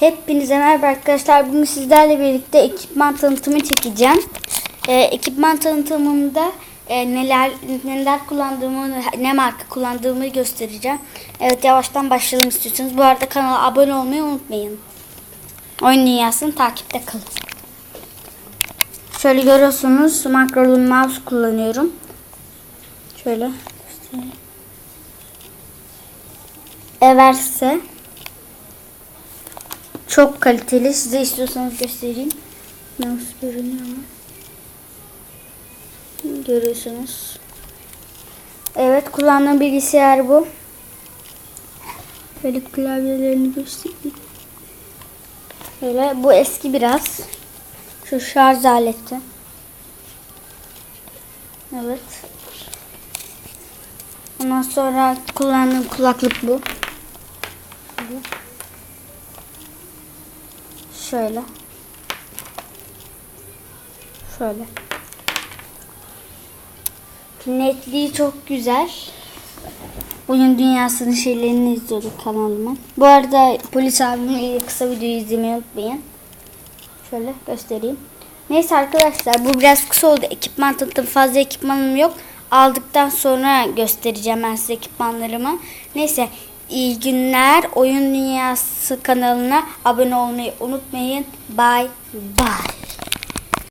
Hepinize merhaba arkadaşlar. Bugün sizlerle birlikte ekipman tanıtımı çekeceğim. Ee, ekipman tanıtımında e, neler neler kullandığımı, ne marka kullandığımı göstereceğim. Evet yavaştan başlayalım istiyorsanız. Bu arada kanala abone olmayı unutmayın. Oyun dünyasını takipte kalın. Şöyle görüyorsunuz makrolu mouse kullanıyorum. Şöyle göstereyim. Everse çok kaliteli. Size istiyorsanız göstereyim. Mouse görünüyor mu? Görüyorsunuz. Evet kullandığım bilgisayar bu. Böyle klavyelerini göstereyim. Böyle bu eski biraz. Şu şarj aleti. Evet. Ondan sonra kullandığım kulaklık bu. Şöyle. Şöyle. Netliği çok güzel. Oyun dünyasının şeylerini izliyorduk kanalıma. Bu arada polis abimin kısa videoyu izlemeyi unutmayın. Şöyle göstereyim. Neyse arkadaşlar bu biraz kısa oldu. Ekipman tanıtım fazla ekipmanım yok. Aldıktan sonra göstereceğim ben size ekipmanlarımı. Neyse iyi günler. Oyun Dünyası kanalına abone olmayı unutmayın. Bye bye.